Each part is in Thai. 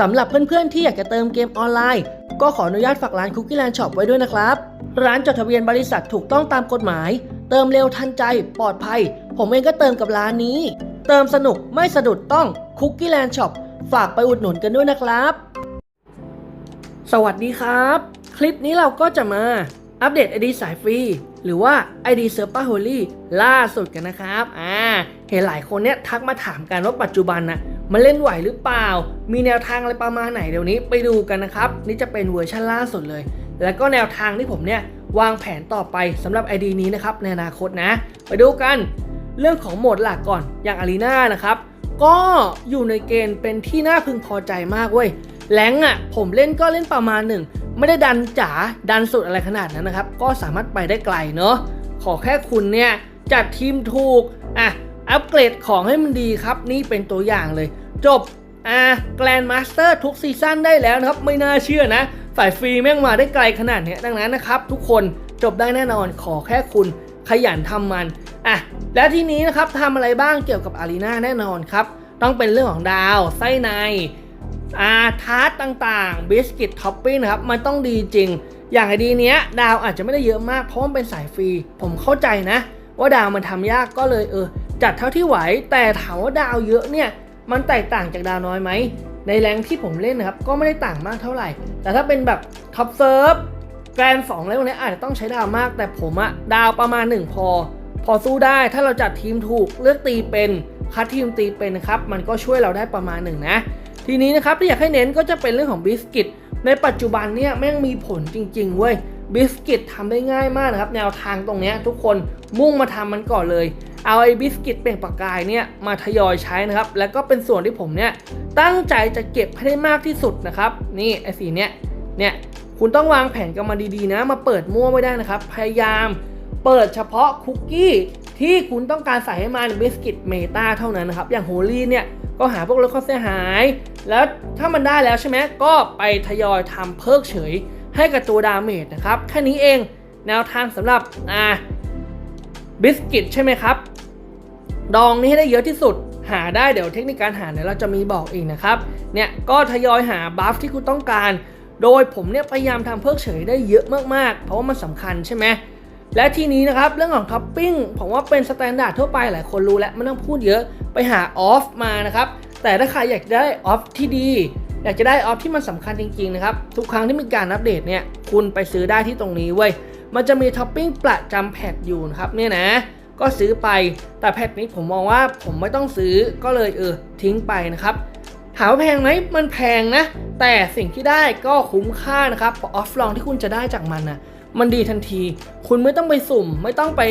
สำหรับเพื่อนๆ ที่อยากจะเติมเกมออนไลน์ ก็ขออนุญาตฝากร้านคุกกี้แลนด์ช็อปไว้ด้วยนะครับ ร้านจดทะเบียนบริษัทถูกต้องตามกฎหมาย เติมเร็วทันใจ ปลอดภัย ผมเองก็เติมกับร้านนี้ เติมสนุกไม่สะดุดต้องคุกกี้แลนด์ช็อปฝากไปอุดหนุนกันด้วยนะครับ สวัสดีครับ คลิปนี้เราก็จะมาอัปเดต ID สายฟรี หรือว่า ID s u r p e r Holy ล่าสุดกันนะครับ อ่า เห็นหลายคนเนี้ยทักมาถามกันว่าปัจจุบันนะ มันเล่นไหวหรือเปล่า มีแนวทางอะไรประมาณไหนเดี๋ยวนี้ไปดูกันนะครับ นี่จะเป็นเวอร์ชันล่าสุดเลย แล้วก็แนวทางที่ผมเนี่ยวางแผนต่อไปสำหรับ ID นี้นะครับในอนาคตนะ ไปดูกันเรื่องของโหมดหลักก่อนอย่างอารีนานะครับก็อยู่ในเกณฑ์เป็นที่น่าพึงพอใจมากเว้ยแรงอะผมเล่นก็เล่นประมาณหนึ่งไม่ได้ดันจ๋าดันสุดอะไรขนาดนั้นนะครับ ก็สามารถไปได้ไกลเนาะขอแค่คุณเนี่ยจัดทีมถูกอะ อัปเกรดของให้มันดีครับ นี่เป็นตัวอย่างเลย จบอะแกลนมาสเตอร์ทุกซีซั่นได้แล้วนะครับ ไม่น่าเชื่อนะสายฟรีแม่งมาได้ไกลขนาดนี้ดังนั้นนะครับ ทุกคนจบได้แน่นอนขอแค่คุณขยันทำมันอะแล้วทีนี้นะครับทำอะไรบ้างเกี่ยวกับอารีนาแน่นอนครับ ต้องเป็นเรื่องของดาว ไส้ในอาทาร์ตต่างๆบิสกิตท็อปปิ้งนะครับ มันต้องดีจริง อย่างไอดีเนี้ย ดาวอาจจะไม่ได้เยอะมากเพราะมันเป็นสายฟรี ผมเข้าใจนะ ว่าดาวมันทำยากก็เลยเออ จัดเท่าที่ไหวแต่ถามว่าดาวเยอะเนี่ยมันแตกต่างจากดาวน้อยไหม ในแรงที่ผมเล่นนะครับ ก็ไม่ได้ต่างมากเท่าไหร่ แต่ถ้าเป็นแบบท็อปเซิร์ฟแกรนสองอะไรพวกนี้อาจจะต้องใช้ดาวมาก แต่ผมอะดาวประมาณ 1 พอ พอสู้ได้ถ้าเราจัดทีมถูกเลือกตีเป็นคัดทีมตีเป็นนะครับ มันก็ช่วยเราได้ประมาณหนึ่งนะ ทีนี้นะครับที่อยากให้เน้นก็จะเป็นเรื่องของบิสกิตในปัจจุบันเนี่ยแม่งมีผลจริง ๆ เว้ย บิสกิตทำได้ง่ายมากนะครับ แนวทางตรงนี้ทุกคนมุ่งมาทำมันก่อนเลย เอาไอ้บิสกิตเปล่งประกายเนี่ยมาทยอยใช้นะครับ แล้วก็เป็นส่วนที่ผมเนี่ยตั้งใจจะเก็บให้ได้มากที่สุดนะครับ นี่ไอ้สีเนี้ยเนี่ยคุณต้องวางแผนกันมาดีๆนะ มาเปิดมั่วไม่ได้นะครับ พยายามเปิดเฉพาะคุกกี้ที่คุณต้องการใส่ให้มันบิสกิตเมตาเท่านั้นนะครับ อย่างโฮลี่เนี่ยก็หาพวกรถข้อเสียหาย แล้วถ้ามันได้แล้วใช่ไหมก็ไปทยอยทำเพิกเฉย ให้กับตัวดาเมจนะครับ แค่นี้เองแนวทางสำหรับอ่าบิสกิตใช่ไหมครับ ดองนี้ให้ได้เยอะที่สุดหาได้เดี๋ยวเทคนิคการหาเนี่ยเราจะมีบอกเองนะครับ เนี่ยก็ทยอยหาบัฟที่คุณต้องการ โดยผมเนี่ยพยายามทำเพิกเฉยได้เยอะมากๆ เพราะว่ามันสำคัญใช่ไหมและทีนี้นะครับเรื่องของท็อปปิ้งผมว่าเป็นสแตนดาร์ดทั่วไปหลายคนรู้แล้วไม่ต้องพูดเยอะไปหาออฟมานะครับ แต่ถ้าใครอยากได้ออฟที่ดี อยากจะได้ออฟที่มันสำคัญจริงๆนะครับทุกครั้งที่มีการอัปเดตเนี่ยคุณไปซื้อได้ที่ตรงนี้เว้ยมันจะมีท็อปปิ้งประจำแพทอยู่นะครับเนี่ยนะก็ซื้อไปแต่แพทนี้ผมมองว่าผมไม่ต้องซื้อก็เลยเออทิ้งไปนะครับถามว่าแพงไหมมันแพงนะ แต่สิ่งที่ได้ก็คุ้มค่านะครับออฟลองที่คุณจะได้จากมันนะมันดีทันที คุณไม่ต้องไปสุ่ม ไม่ต้องไป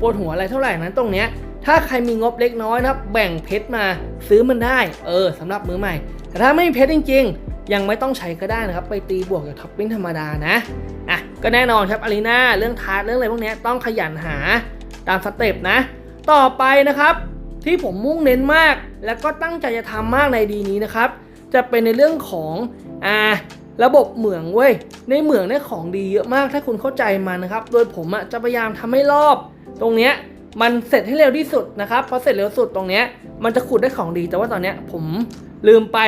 ปวดหัวอะไรเท่าไหร่นั้นตรงเนี้ยถ้าใครมีงบเล็กน้อยนะครับ แบ่งเพชรมาซื้อมันได้ เออสำหรับมือใหม่ แต่ถ้าไม่มีเพชรจริงๆ ยังไม่ต้องใช้ก็ได้นะครับ ไปตีบวกกับท็อปปิ้งธรรมดานะอะก็แน่นอนครับอารีนาเรื่องทาร์ตเรื่องอะไรพวกนี้ต้องขยันหาตามสเต็ปนะ ต่อไปนะครับที่ผมมุ่งเน้นมาก แล้วก็ตั้งใจจะทำมากในดีนี้นะครับ จะเป็นในเรื่องของอ่าระบบเหมืองเว้ย ในเหมืองเนี่ยของดีเยอะมากถ้าคุณเข้าใจมันนะครับ โดยผมอะจะพยายามทำให้รอบ ตรงเนี้ยมันเสร็จให้เร็วที่สุดนะครับพอเสร็จเร็วสุดตรงเนี้ยมันจะขุดได้ของดี แต่ว่าตอนเนี้ยผม ลืมไป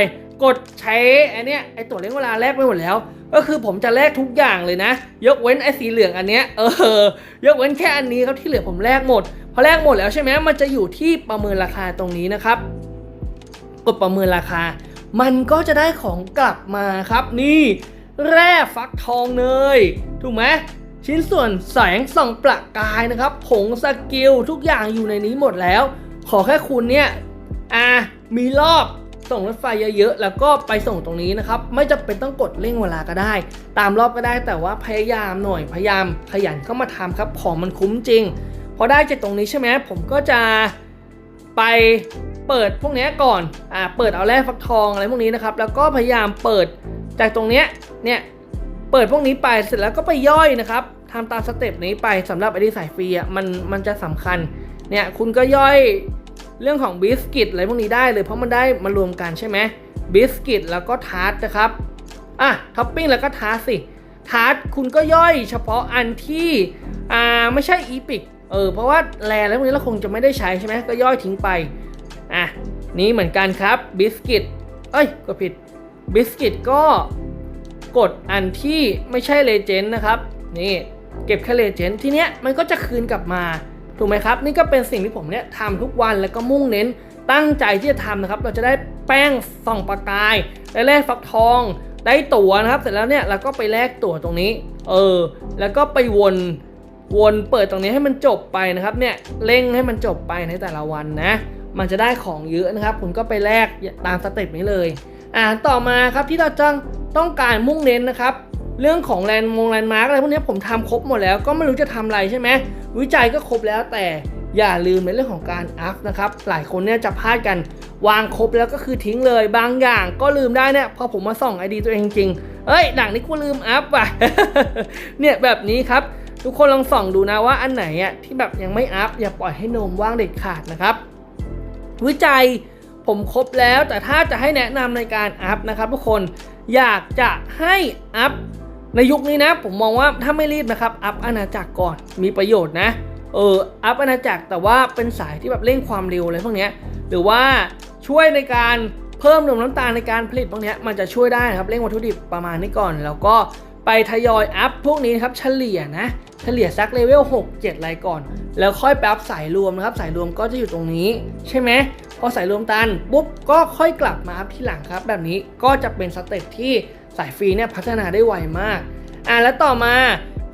กดใช้ไอเนี้ยไอตัวเลี้ยงเวลาแลกไปหมดแล้ว ก็คือผมจะแลกทุกอย่างเลยนะ ยกเว้นไอสีเหลืองอันเนี้ยเออยกเว้นแค่อันนี้ครับที่เหลือผมแลกหมดพอแลกหมดแล้วใช่ไหมมันจะอยู่ที่ประเมินราคาตรงนี้นะครับ กดประเมินราคา มันก็จะได้ของกลับมาครับนี่ แร่ฟักทองเนยถูกไหมชิ้นส่วนแสงส่องประกายนะครับ ผงสกิลทุกอย่างอยู่ในนี้หมดแล้ว ขอแค่คุณเนี่ยอ่ามีรอบ ส่งรถไฟเยอะๆ แล้วก็ไปส่งตรงนี้นะครับ ไม่จำเป็นต้องกดเร่งเวลาก็ได้ ตามรอบก็ได้แต่ว่าพยายามหน่อยพยายามขยันเข้ามาทำครับ ของมันคุ้มจริง พอได้จากตรงนี้ใช่ไหมผมก็จะไปเปิดพวกนี้ก่อน อ่า เปิดเอาแร่ฟักทองอะไรพวกนี้นะครับ แล้วก็พยายามเปิดจากตรงเนี้ย เนี่ย เปิดพวกนี้ไป เสร็จแล้วก็ไปย่อยนะครับทำตามสเต็ปนี้ไปสำหรับไอดีสายฟรีอะ มัน มันจะสำคัญ เนี่ย คุณก็ย่อย เรื่องของบิสกิตอะไรพวกนี้ได้เลยเพราะมันได้มารวมกันใช่ไหมบิสกิตแล้วก็ทาร์ตนะครับอะท็อปปิ้งแล้วก็ทาร์ตสิทาร์ตคุณก็ย่อยเฉพาะอันที่อ่าไม่ใช่อีพิกเออเพราะว่าแลแล้วพวกนี้เราคงจะไม่ได้ใช้ใช่ไหมก็ย่อยทิ้งไปอะนี้เหมือนกันครับบิสกิตเอ้ยก็ผิดบิสกิตก็กดอันที่ไม่ใช่เลเจนด์นะครับนี่เก็บแค่เลเจนด์ทีเนี้ยมันก็จะคืนกลับมา ถูกไหมครับ นี่ก็เป็นสิ่งที่ผมเนี่ยทำทุกวันแล้วก็มุ่งเน้นตั้งใจที่จะทำนะครับ เราจะได้แป้งส่องประกายได้แลกฟักทอง ได้ตั๋วนะครับ เสร็จแล้วเนี่ยเราก็ไปแลกตั๋วตรงนี้ เออ แล้วก็ไปวนวนเปิดตรงนี้ให้มันจบไปนะครับเนี่ยเร่งให้มันจบไปในแต่ละวันนะ มันจะได้ของเยอะนะครับ ผมก็ไปแลกตามสเต็ปนี้เลย อ่าต่อมาครับที่เราจะต้องการมุ่งเน้นนะครับ เรื่องของแลนด์มงแลนด์มาร์กอะไรพวกนี้ผมทำครบหมดแล้วก็ไม่รู้จะทำอะไรใช่ไหมวิจัยก็ครบแล้วแต่อย่าลืมในเรื่องของการอัพนะครับ หลายคนเนี่ยจะพลาดกันวางครบแล้วก็คือทิ้งเลยบางอย่างก็ลืมได้เนี่ยพอผมมาส่องไอดีตัวเองจริงเอ้ยดังนี้กูลืมอัพว่ะเนี่ยแบบนี้ครับ ทุกคนลองส่องดูนะว่าอันไหนอะที่แบบยังไม่อัพอย่าปล่อยให้นมว่างเด็ดขาดนะครับ วิจัยผมครบแล้วแต่ถ้าจะให้แนะนำในการอัพนะครับ ทุกคนอยากจะให้อัพ ในยุคนี้นะ ผมมองว่าถ้าไม่รีบนะครับ อัพอาณาจักรก่อนมีประโยชน์นะ เอออัพอาณาจักรแต่ว่าเป็นสายที่แบบเร่งความเร็วอะไรพวกนี้หรือว่าช่วยในการเพิ่มนมน้ำตาลในการผลิตพวกนี้มันจะช่วยได้ครับเร่งวัตถุดิบประมาณนี้ก่อน แล้วก็ไปทยอยอัพพวกนี้ครับเฉลี่ยนะเฉลี่ยสักเลเวล6 7อะไรก่อน แล้วค่อยไปอัพสายรวมนะครับสายรวมก็จะอยู่ตรงนี้ ใช่ไหมพอสายรวมตันปุ๊บก็ค่อยกลับมาอัพที่หลังครับ แบบนี้ก็จะเป็นสเต็ปที่ สายฟรีเนี่ยพัฒนาได้ไวมาก อะแล้วต่อมา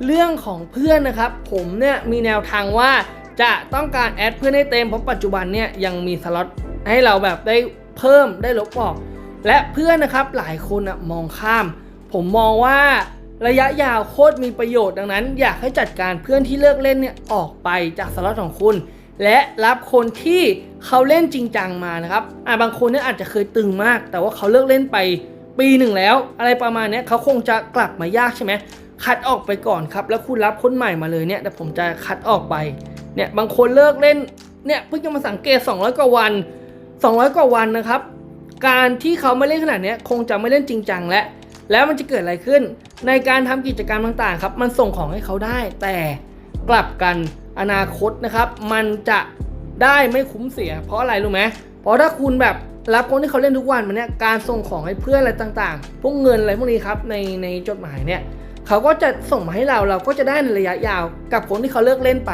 เรื่องของเพื่อนนะครับ ผมเนี่ยมีแนวทางว่าจะต้องการแอดเพื่อนให้เต็มเพราะปัจจุบันเนี่ยยังมีสล็อตให้เราแบบได้เพิ่มได้ลบออก และเพื่อนนะครับหลายคนอะมองข้าม ผมมองว่าระยะยาวโคตรมีประโยชน์ดังนั้น อยากให้จัดการเพื่อนที่เลิกเล่นเนี่ยออกไปจากสล็อตของคุณ และรับคนที่เขาเล่นจริงจังมานะครับอ่าบางคนเนี่ยอาจจะเคยตึงมาก แต่ว่าเขาเลิกเล่นไป ปีหนึ่งแล้ว อะไรประมาณนี้เขาคงจะกลับมายากใช่ไหมคัดออกไปก่อนครับ แล้วคุณรับคนใหม่มาเลยเนี่ยแต่ผมจะคัดออกไปเนี่ยบางคนเลิกเล่นเนี่ยเพิ่งจะมาสังเกต 200 กว่าวัน 200 กว่าวันนะครับ การที่เขาไม่เล่นขนาดนี้คงจะไม่เล่นจริงจังและแล้วมันจะเกิดอะไรขึ้น ในการทำกิจกรรมต่างๆครับ มันส่งของให้เขาได้ แต่กลับกันอนาคตนะครับ มันจะได้ไม่คุ้มเสีย เพราะอะไรรู้ไหมเพราะถ้าคุณแบบ รับคนที่เขาเล่นทุกวันมันเนี่ยการส่งของให้เพื่อนอะไรต่างๆ พวกเงินอะไรพวกนี้ครับในในจดหมายเนี่ยเขาก็จะส่งมาให้เราเราก็จะได้ในระยะยาวกับคนที่เขาเลิกเล่นไป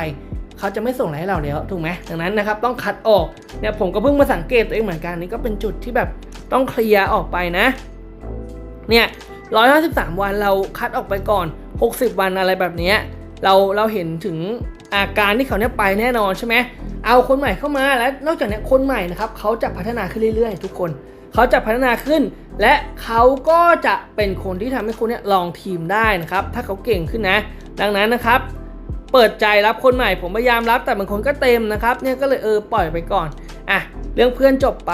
เขาจะไม่ส่งอะไรให้เราแล้วถูกไหมดังนั้นนะครับต้องคัดออกเนี่ยผมก็เพิ่งมาสังเกตตัวเองเหมือนกันนี่ก็เป็นจุดที่แบบต้องเคลียร์ออกไปนะเนี่ย153วันเราคัดออกไปก่อน 60 วันอะไรแบบนี้เราเราเห็นถึงอาการที่เขาเนี่ยไปแน่นอนใช่ไหม เอาคนใหม่เข้ามาแล้วนอกจากนี้คนใหม่นะครับเขาจะพัฒนาขึ้นเรื่อยๆ ทุกคนเขาจะพัฒนาขึ้น และเขาก็จะเป็นคนที่ทำให้คุณเนี่ยลองทีมได้นะครับ ถ้าเขาเก่งขึ้นนะ ดังนั้นนะครับ เปิดใจรับคนใหม่ผมพยายามรับแต่บางคนก็เต็มนะครับเนี่ยก็เลยเออปล่อยไปก่อนอะเรื่องเพื่อนจบไป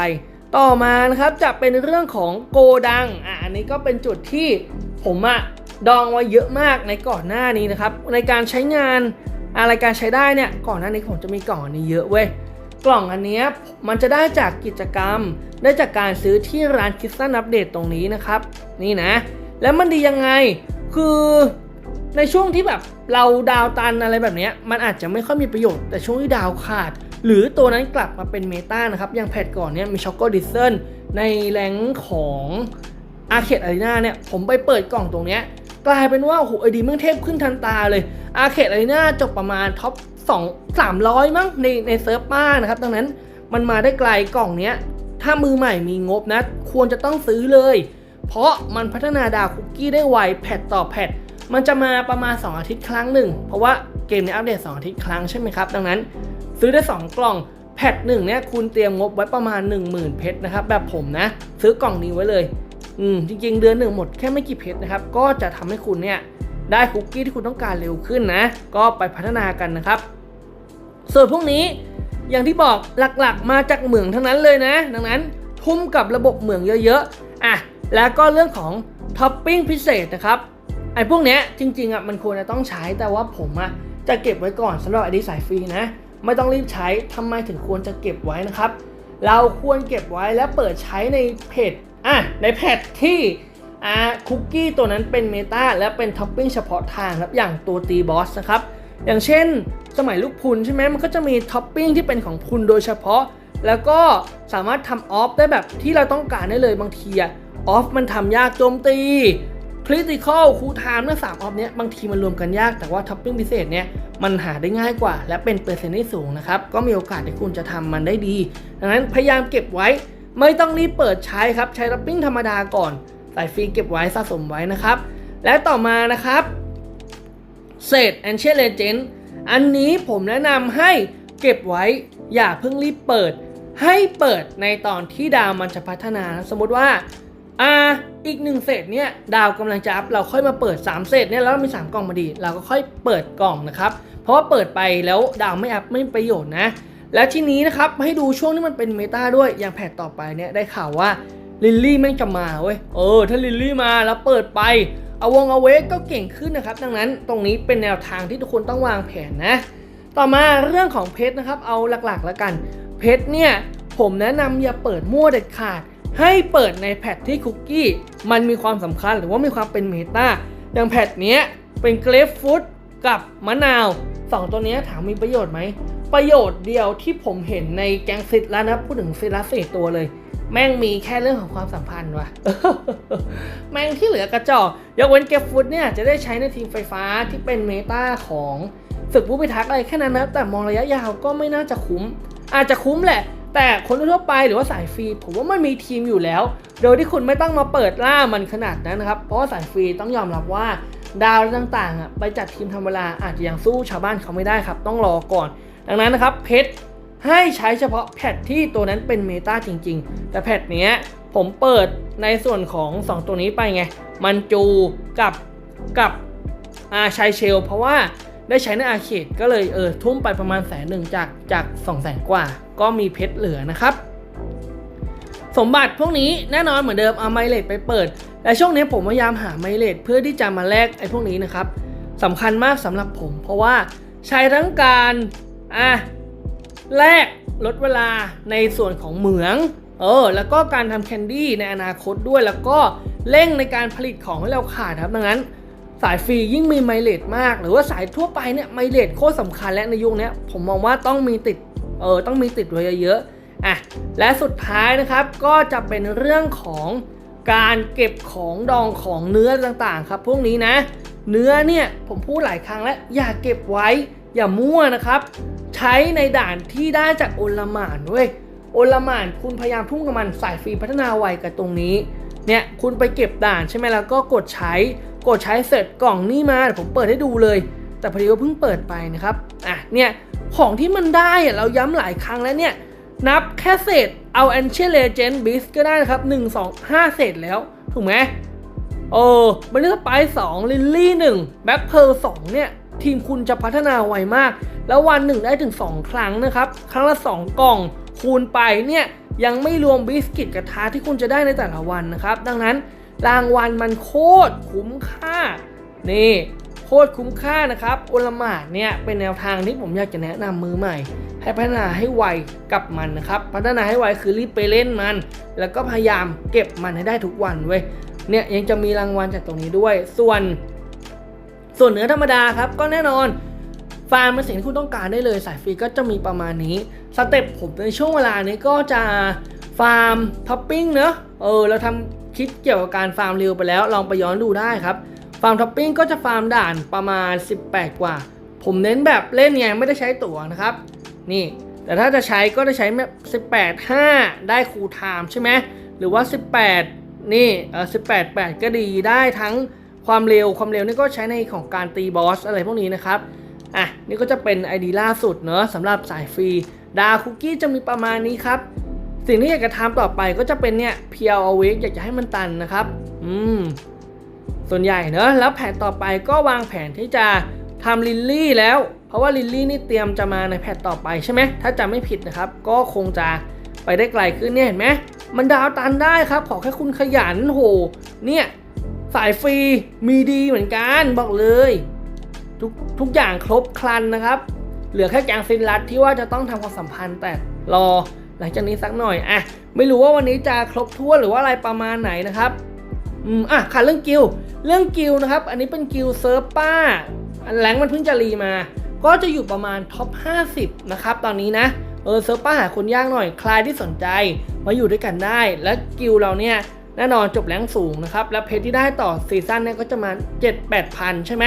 ต่อมานะครับจะเป็นเรื่องของโกดังอะอันนี้ก็เป็นจุดที่ผมอะดองไว้เยอะมากในก่อนหน้านี้นะครับในการใช้งาน อะไรการใช้ได้เนี่ยก่อนหน้านี้ผมจะมีกล่องอันนี้เยอะเว้ยกล่องอันนี้มันจะได้จากกิจกรรม ได้จากการซื้อที่ร้านคิสตันอัปเดตตรงนี้นะครับ นี่นะ แล้วมันดียังไงคือในช่วงที่แบบเราดาวตันอะไรแบบนี้มันอาจจะไม่ค่อยมีประโยชน์ แต่ช่วงที่ดาวขาด หรือตัวนั้นกลับมาเป็นเมตานะครับ อย่างแพทก่อนเนี่ยมีช็อกโกดิเซนในแรงของอาเคดอารีนาเนี่ยผมไปเปิดกล่องตรงเนี้ย กลายเป็นว่าโอ้โหไอดีมึงเทพขึ้นทันตาเลยอาเคดอารีนาจบประมาณท็อป2 300 มั้งในในเซิร์ฟป้านะครับ ดังนั้นมันมาได้ไกลกล่องเนี้ย ถ้ามือใหม่มีงบนะ ควรจะต้องซื้อเลย เพราะมันพัฒนาดาวคุกกี้ได้ไวแพทต่อแพทมันจะมาประมาณ 2 อาทิตย์ครั้งหนึ่ง เพราะว่าเกมนี้อัปเดต 2 อาทิตย์ครั้งใช่ไหมครับ ดังนั้นซื้อได้ 2 กล่องแพทหนึ่งเนี่ยคุณเตรียมงบไว้ประมาณ 10,000 เพชรนะครับ แบบผมนะ ซื้อกล่องนี้ไว้เลย อืมจริง ๆ เดือนหนึ่งหมดแค่ไม่กี่เพชรนะครับ ก็จะทำให้คุณเนี่ยได้คุกกี้ที่คุณต้องการเร็วขึ้นนะ ก็ไปพัฒนากันนะครับ ส่วนพวกนี้อย่างที่บอกหลักๆ มาจากเหมืองทั้งนั้นเลยนะ ดังนั้นทุ่มกับระบบเหมืองเยอะๆอะแล้วก็เรื่องของท็อปปิ้งพิเศษนะครับไอ้พวกเนี้ยจริงๆอะมันควรจะต้องใช้แต่ว่าผมอะจะเก็บไว้ก่อนสำหรับไอดีสายฟรีนะ ไม่ต้องรีบใช้ทำไมถึงควรจะเก็บไว้นะครับ เราควรเก็บไว้แล้วเปิดใช้ในเพจ อะในแพทที่อ่าคุกกี้ตัวนั้นเป็นเมตาและเป็นท็อปปิ้งเฉพาะทางครับอย่างตัวตีบอสนะครับ อย่างเช่นสมัยลูกพุนใช่ไหมมันก็จะมีท็อปปิ้งที่เป็นของพุนโดยเฉพาะ แล้วก็สามารถทำออฟได้แบบที่เราต้องการได้เลยบางทีอะออฟมันทำยากโจมตีคริติคอลคูทามเนี่ยสามออฟเนี้ยบางทีมันรวมกันยากแต่ว่าท็อปปิ้งพิเศษเนี่ยมันหาได้ง่ายกว่า และเป็นเปอร์เซ็นต์ที่สูงนะครับ ก็มีโอกาสที่คุณจะทำมันได้ดี ดังนั้นพยายามเก็บไว้ ไม่ต้องรีบเปิดใช้ครับ ใช้ท็อปปิ้งธรรมดาก่อนใส่ฟรีเก็บไว้สะสมไว้นะครับ และต่อมานะครับเศษแอนเช l เลเจนอันนี้ผมแนะนำให้เก็บไว้อย่าเพิ่งรีบเปิด ให้เปิดในตอนที่ดาวมันจะพัฒนานะสมมติว่าอ่าอีกหนึ่งเศษเนี่ยดาวกำลังจะอัพเราค่อยมาเปิด 3 เศษเนี่ยแล้วมี 3 กล่องมาดี เราก็ค่อยเปิดกล่องนะครับ เพราะว่าเปิดไปแล้วดาวไม่อัพไม่ประโยชน์นะ แล้วทีนี้นะครับให้ดูช่วงที่มันเป็นเมตาด้วยอย่างแพทต่อไปเนี่ยได้ข่าวว่าลิลลี่แม่จะมาเว้ยเออ ถ้าลิลลี่มาแล้วเปิดไปเอาวงเอาเวกก็เก่งขึ้นนะครับ ดังนั้นตรงนี้เป็นแนวทางที่ทุกคนต้องวางแผนนะ ต่อมาเรื่องของเพชรนะครับ เอาหลักๆแล้วกัน เพชรเนี่ยผมแนะนำอย่าเปิดมั่วเด็ดขาด ให้เปิดในแพทที่คุกกี้ มันมีความสำคัญหรือว่ามีความเป็นเมตาอย่างแพทเนี้ยเป็นเกรฟฟรุตกับมะนาวสองตัวเนี้ยถามมีประโยชน์ไหม ประโยชน์เดียวที่ผมเห็นในแกงซิดแล้วนะ พูดถึงซิดละสี่ตัวเลย แม่งมีแค่เรื่องของความสัมพันธ์ว่ะ แม่งที่เหลือกระจอกยกเว้นเกฟฟุตเนี่ยจะได้ใช้ในทีมไฟฟ้าที่เป็นเมตาของศึกผู้พิทักษ์อะไรแค่นั้นนะแต่มองระยะยาวก็ไม่น่าจะคุ้ม อาจจะคุ้มแหละ แต่คนทั่วไปหรือว่าสายฟรีผมว่ามันมีทีมอยู่แล้ว โดยที่คุณไม่ต้องมาเปิดล่ามันขนาดนั้นนะครับ เพราะว่าสายฟรีต้องยอมรับว่าดาวต่างๆอะไปจัดทีมธรรมดาอาจจะยังสู้ชาวบ้านเขาไม่ได้ครับ ต้องรอก่อน ดังนั้นนะครับเพชรให้ใช้เฉพาะแพทที่ตัวนั้นเป็นเมตาจริง ๆ แต่แพทเนี้ยผมเปิดในส่วนของ 2 ตัวนี้ไปไง มันจูกับกับอาชัยเชล เพราะว่าได้ใช้ในอาเขตก็เลยเออทุ่มไปประมาณแสนหนึ่งจากจาก2องแสนกว่า ก็มีเพชรเหลือนะครับ สมบัติพวกนี้แน่นอนเหมือนเดิมเอาไมเลดไปเปิด และช่วงนี้ผมพยายามหาไมเลดเพื่อที่จะมาแลกไอ้พวกนี้นะครับสำคัญมากสำหรับผม เพราะว่าใช้ทั้งการ อะแลกลดเวลาในส่วนของเหมือง เออ แล้วก็การทำแคนดี้ในอนาคตด้วย แล้วก็เร่งในการผลิตของให้เราขาดครับ ดังนั้น สายฟรียิ่งมีไมเลดมาก หรือว่าสายทั่วไปเนี่ยไมเลดโคตรสำคัญและในยุคนี้ผมมองว่าต้องมีติด เออ ต้องมีติดไว้เยอะๆ อะ และสุดท้ายนะครับก็จะเป็นเรื่องของการเก็บของดองของเนื้อต่างๆ ครับ พวกนี้นะ เนื้อเนี่ยผมพูดหลายครั้งแล้วอย่าเก็บไว้ อย่ามั่วนะครับ ใช้ในด่านที่ได้จากโอลมานเว้ยโอลมานคุณพยายามทุ่งกับมันสายฟรีพัฒนาไวกับตรงนี้เนี่ยคุณไปเก็บด่านใช่ไหมแล้วก็กดใช้กดใช้เสร็จกล่องนี้มาเดี๋ยวผมเปิดให้ดูเลย แต่พอดีว่าเพิ่งเปิดไปนะครับอะเนี่ยของที่มันได้เราย้ำหลายครั้งแล้วเนี่ยนับแค่เศษเอาแอนเช l เลเจนบิสก็ได้นะครับ 1 2 5 เศษแล้ว ถูกไหมโอ้บันนี่สไปสองลิลลี่หนึ่งแบ็คเพลสองเนี่ย ทีมคุณจะพัฒนาไวมาก แล้ววันหนึ่งได้ถึง 2 ครั้งนะครับ ครั้งละ 2 กล่องคูณไปเนี่ยยังไม่รวมบิสกิตกระทะที่คุณจะได้ในแต่ละวันนะครับ ดังนั้นรางวัลมันโคตรคุ้มค่า นี่โคตรคุ้มค่านะครับโอลมาดเนี่ยเป็นแนวทางที่ผมอยากจะแนะนำมือใหม่ ให้พัฒนาให้ไวกับมันนะครับ พัฒนาให้ไวคือรีบไปเล่นมัน แล้วก็พยายามเก็บมันให้ได้ทุกวันเว้ยเนี่ยยังจะมีรางวัลจากตรงนี้ด้วย ส่วน ส่วนเนื้อธรรมดาครับก็แน่นอนฟาร์มเป็นสิ่งที่คุณต้องการได้เลยสายฟรีก็จะมีประมาณนี้สเต็ปผมในช่วงเวลานี้ก็จะฟาร์มท็อปปิ้งเนอะเออเราทำคลิปเกี่ยวกับการฟาร์มเร็วไปแล้วลองไปย้อนดูได้ครับฟาร์มท็อปปิ้งก็จะฟาร์มด่านประมาณ 18 กว่า ผมเน้นแบบเล่นไงไม่ได้ใช้ตั๋วนะครับ นี่ แต่ถ้าจะใช้ก็จะใช้แบบ18 5 ได้คูลไทม์ใช่ไหมหรือว่า 18 นี่เออ18 8 ก็ดีได้ทั้ง ความเร็วความเร็วนี่ก็ใช้ในของการตีบอสอะไรพวกนี้นะครับอะนี่ก็จะเป็นไอดีล่าสุดเนอะสำหรับสายฟรีดาคุกกี้จะมีประมาณนี้ครับ สิ่งที่อยากจะทำต่อไปก็จะเป็นเนี่ยเพียวเอาเวกอยากจะให้มันตันนะครับ อืม ส่วนใหญ่เนอะแล้วแผนต่อไปก็วางแผนที่จะทำลิลลี่แล้ว เพราะว่าลิลลี่นี่เตรียมจะมาในแพทต่อไปใช่ไหมถ้าจำไม่ผิดนะครับ ก็คงจะไปได้ไกลขึ้นเนี่ยเห็นไหมมันดาวตันได้ครับ ขอแค่คุณขยันโห เนี่ย สายฟรีมีดีเหมือนกันบอกเลย ทุกทุกอย่างครบครันนะครับ เหลือแค่แกงซินรัดที่ว่าจะต้องทำความสัมพันธ์แต่รอหลังจากนี้สักหน่อยอะไม่รู้ว่าวันนี้จะครบถ้วหรือว่าอะไรประมาณไหนนะครับอืมอะขาดเรื่องกิลดเรื่องกิลนะครับ อันนี้เป็นกิลเซิร์ฟป้าอันแรงมันเพิ่งจะรีมา ก็จะอยู่ประมาณท็อป 50 นะครับ ตอนนี้นะเออเซิร์ฟป้าหาคนยากหน่อย ใครที่สนใจมาอยู่ด้วยกันได้ และกิลเราเนี่ย แน่นอนจบแรงสูงนะครับ และเพชรที่ได้ต่อซีซั่นเนี่ยก็จะมา 7 8พันใช่ไหม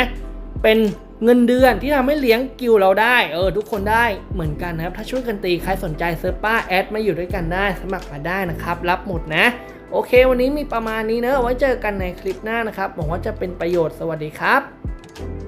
เป็นเงินเดือนที่ทำให้เลี้ยงกิวเราได้ เออ ทุกคนได้เหมือนกันนะครับ ถ้าช่วยกันตี ใครสนใจเซิร์ฟป้าแอดมาอยู่ด้วยกันได้ สมัครมาได้นะครับ รับหมดนะ โอเค วันนี้มีประมาณนี้เนอะไว้เจอกันในคลิปหน้านะครับหวังว่าจะเป็นประโยชน์สวัสดีครับ